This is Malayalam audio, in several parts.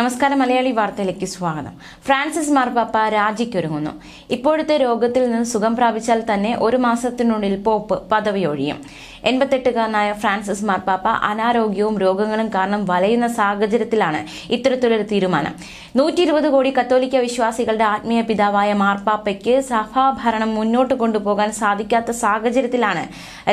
നമസ്കാരം മലയാളി വാർത്തയിലേക്ക് സ്വാഗതം. ഫ്രാൻസിസ് മാർപ്പാപ്പ രാജിക്കൊരുങ്ങുന്നു. ഇപ്പോഴത്തെ രോഗത്തിൽ നിന്ന് സുഖം പ്രാപിച്ചാൽ തന്നെ ഒരു മാസത്തിനുള്ളിൽ പോപ്പ് പദവി ഒഴിയും എൺപത്തെട്ടുകാരനായ ഫ്രാൻസിസ് മാർപ്പാപ്പ അനാരോഗ്യവും രോഗങ്ങളും കാരണം വലയുന്ന സാഹചര്യത്തിലാണ് ഇത്തരത്തിലൊരു തീരുമാനം. നൂറ്റി ഇരുപത് കോടി കത്തോലിക്ക വിശ്വാസികളുടെ ആത്മീയ പിതാവായ മാർപ്പാപ്പയ്ക്ക് സഭാഭരണം മുന്നോട്ട് കൊണ്ടുപോകാൻ സാധിക്കാത്ത സാഹചര്യത്തിലാണ്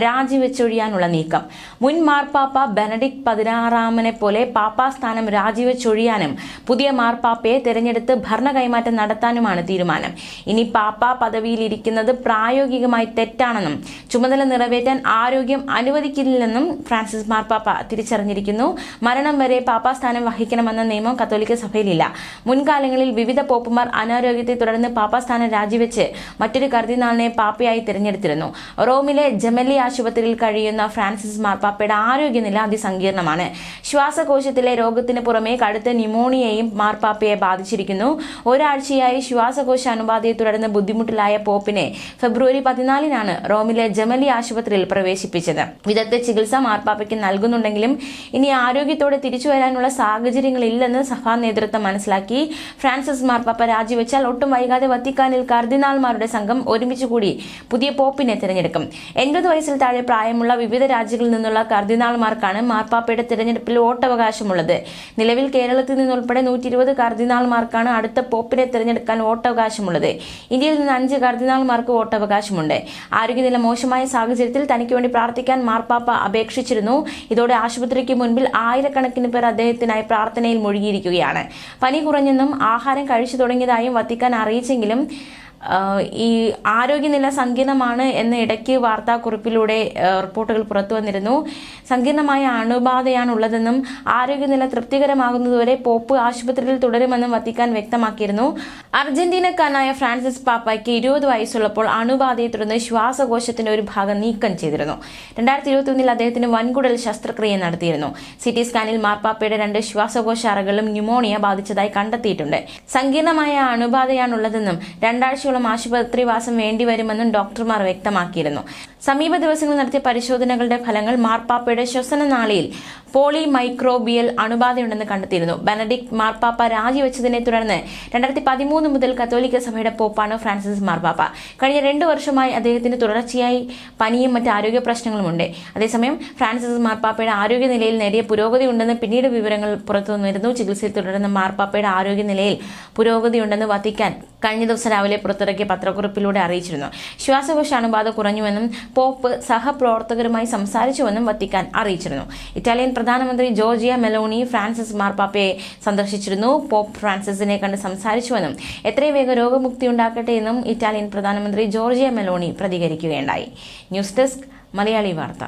രാജിവെച്ചൊഴിയാനുള്ള നീക്കം. മുൻ മാർപ്പാപ്പ ബെനഡിക് പതിനാറാമനെ പോലെ പാപ്പാ സ്ഥാനം രാജിവെച്ചൊഴിയാനും പുതിയ മാർപ്പാപ്പയെ തെരഞ്ഞെടുത്ത് ഭരണ കൈമാറ്റം നടത്താനുമാണ് തീരുമാനം. ഇനി പാപ്പ പദവിയിലിരിക്കുന്നത് പ്രായോഗികമായി തെറ്റാണെന്നും ചുമതല നിറവേറ്റാൻ ആരോഗ്യം അനുവദിക്കില്ലെന്നും ഫ്രാൻസിസ് മാർപ്പാപ്പ തിരിച്ചറിഞ്ഞിരിക്കുന്നു. മരണം വരെ പാപ്പാസ്ഥാനം വഹിക്കണമെന്ന നിയമം കത്തോലിക്ക സഭയിലില്ല. മുൻകാലങ്ങളിൽ വിവിധ പോപ്പുമാർ അനാരോഗ്യത്തെ തുടർന്ന് പാപ്പാസ്ഥാനം രാജിവെച്ച് മറ്റൊരു കർദിനാളിനെ പാപ്പയായി തിരഞ്ഞെടുത്തിരുന്നു. റോമിലെ ജമലി ആശുപത്രിയിൽ കഴിയുന്ന ഫ്രാൻസിസ് മാർപ്പാപ്പയുടെ ആരോഗ്യനില അതിസങ്കീർണമാണ്. ശ്വാസകോശത്തിലെ രോഗത്തിന് പുറമെ കടുത്ത ന്യൂമോണിയയും മാർപ്പാപ്പയെ ബാധിച്ചിരിക്കുന്നു. ഒരാഴ്ചയായി ശ്വാസകോശ അണുബാധയെ തുടർന്ന് ബുദ്ധിമുട്ടിലായ പോപ്പിനെ ഫെബ്രുവരി പതിനാലിനാണ് റോമിലെ ജമലി ആശുപത്രിയിൽ പ്രവേശിപ്പിച്ചത്. വിദഗ്ധ ചികിത്സ മാർപ്പാപ്പയ്ക്ക് നൽകുന്നുണ്ടെങ്കിലും ഇനി ആരോഗ്യത്തോടെ തിരിച്ചു വരാനുള്ള സാഹചര്യങ്ങളില്ലെന്ന് സഭാ നേതൃത്വം മനസ്സിലാക്കി. ഫ്രാൻസിസ് മാർപ്പാപ്പ രാജിവെച്ചാൽ ഒട്ടും വൈകാതെ വത്തിക്കാനിൽ കർദിനാൾമാരുടെ സംഘം ഒരുമിച്ച് കൂടി പുതിയ പോപ്പിനെ തിരഞ്ഞെടുക്കും. എൺപത് വയസ്സിൽ താഴെ പ്രായമുള്ള വിവിധ രാജ്യങ്ങളിൽ നിന്നുള്ള കർദിനാൾമാർക്കാണ് മാർപ്പാപ്പയുടെ തിരഞ്ഞെടുപ്പിൽ വോട്ടവകാശമുള്ളത്. നിലവിൽ കേരളത്തിൽ നിന്നുൾപ്പെടെ നൂറ്റി ഇരുപത് കർദിനാൾമാർക്കാണ് അടുത്ത പോപ്പിനെ തിരഞ്ഞെടുക്കാൻ വോട്ടവകാശമുള്ളത്. ഇന്ത്യയിൽ നിന്ന് അഞ്ച് കർദിനാൾമാർക്ക് വോട്ടവകാശമുണ്ട്. ആരോഗ്യനില മോശമായ സാഹചര്യത്തിൽ തനിക്ക് വേണ്ടി പ്രാർത്ഥിക്കാൻ മാർപ്പാപ്പ അപേക്ഷിച്ചിരുന്നു. ഇതോടെ ആശുപത്രിക്ക് മുൻപിൽ ആയിരക്കണക്കിന് പേർ അദ്ദേഹത്തിനായി പ്രാർത്ഥനയിൽ മുഴുകിയിരിക്കുകയാണ്. പനി കുറഞ്ഞെന്നും ആഹാരം കഴിച്ചു തുടങ്ങിയതായും വത്തിക്കാൻ അറിയിച്ചെങ്കിലും ഈ ആരോഗ്യനില സങ്കീർണമാണ് എന്ന ഇടയ്ക്ക് വാർത്താക്കുറിപ്പിലൂടെ റിപ്പോർട്ടുകൾ പുറത്തു വന്നിരുന്നു. സങ്കീർണമായ അണുബാധയാണ് ഉള്ളതെന്നും ആരോഗ്യനില തൃപ്തികരമാകുന്നതുവരെ പോപ്പ് ആശുപത്രിയിൽ തുടരുമെന്നും വത്തിക്കാൻ വ്യക്തമാക്കിയിരുന്നു. അർജന്റീനക്കാരനായ ഫ്രാൻസിസ് പാപ്പയ്ക്ക് ഇരുപത് വയസ്സുള്ളപ്പോൾ അണുബാധയെ തുടർന്ന് ശ്വാസകോശത്തിന്റെ ഒരു ഭാഗം നീക്കം ചെയ്തിരുന്നു. രണ്ടായിരത്തി ഇരുപത്തി ഒന്നിൽ അദ്ദേഹത്തിന് വൻകുടൽ ശസ്ത്രക്രിയ നടത്തിയിരുന്നു. സി ടി സ്കാനിൽ മാർപ്പാപ്പയുടെ രണ്ട് ശ്വാസകോശ അറകളും ന്യൂമോണിയ ബാധിച്ചതായി കണ്ടെത്തിയിട്ടുണ്ട്. സങ്കീർണമായ അണുബാധയാണുള്ളതെന്നും രണ്ടാഴ്ചയോളം ആശുപത്രിവാസം വേണ്ടിവരുമെന്നും ഡോക്ടർമാർ വ്യക്തമാക്കിയിരുന്നു. സമീപ ദിവസങ്ങളിൽ നടത്തിയ പരിശോധനകളുടെ ഫലങ്ങൾ മാർപ്പാപ്പയുടെ ശ്വസന ശ്വസനനാളിയിൽ പോളി മൈക്രോബിയൽ അണുബാധയുണ്ടെന്ന് കണ്ടെത്തിയിരുന്നു. ബെനഡിക്ട് മാർപ്പാപ്പ രാജിവെച്ചതിനെ തുടർന്ന് രണ്ടായിരത്തി പതിമൂന്ന് മുതൽ കത്തോലിക്ക സഭയുടെ പോപ്പാണ് ഫ്രാൻസിസ് മാർപ്പാപ്പ. കഴിഞ്ഞ രണ്ടു വർഷമായി അദ്ദേഹത്തിന് തുടർച്ചയായി പനിയും മറ്റ് ആരോഗ്യ പ്രശ്നങ്ങളുമുണ്ട്. അതേസമയം ഫ്രാൻസിസ് മാർപ്പാപ്പയുടെ ആരോഗ്യനിലയിൽ നേരിയ പുരോഗതി ഉണ്ടെന്ന് പിന്നീട് വിവരങ്ങൾ പുറത്തുവന്നിരുന്നു ചികിത്സയിൽ തുടരുന്ന മാർപ്പാപ്പയുടെ ആരോഗ്യനിലയിൽ പുരോഗതിയുണ്ടെന്ന് വത്തിക്കാൻ കഴിഞ്ഞ ദിവസം രാവിലെ പുറത്തിറക്കിയ പത്രക്കുറിപ്പിലൂടെ അറിയിച്ചിരുന്നു. ശ്വാസകോശ അണുബാധ കുറഞ്ഞുവെന്നും പോപ്പ് സഹപ്രവർത്തകരുമായി സംസാരിച്ചുവെന്നും വത്തിക്കാൻ അറിയിച്ചിരുന്നു. ഇറ്റാലിയൻ പ്രധാനമന്ത്രി ജോർജിയ മെലോണി ഫ്രാൻസിസ് മാർപ്പാപ്പയെ സന്ദർശിച്ചിരുന്നു. പോപ്പ് ഫ്രാൻസിസിനെ കണ്ട് സംസാരിച്ചുവെന്നും എത്രയും വേഗം രോഗമുക്തി ഉണ്ടാക്കട്ടെ എന്നും ഇറ്റാലിയൻ പ്രധാനമന്ത്രി ജോർജിയ മെലോണി പ്രതികരിക്കുകയുണ്ടായി. ന്യൂസ് ഡെസ്ക് മലയാളി വാർത്ത.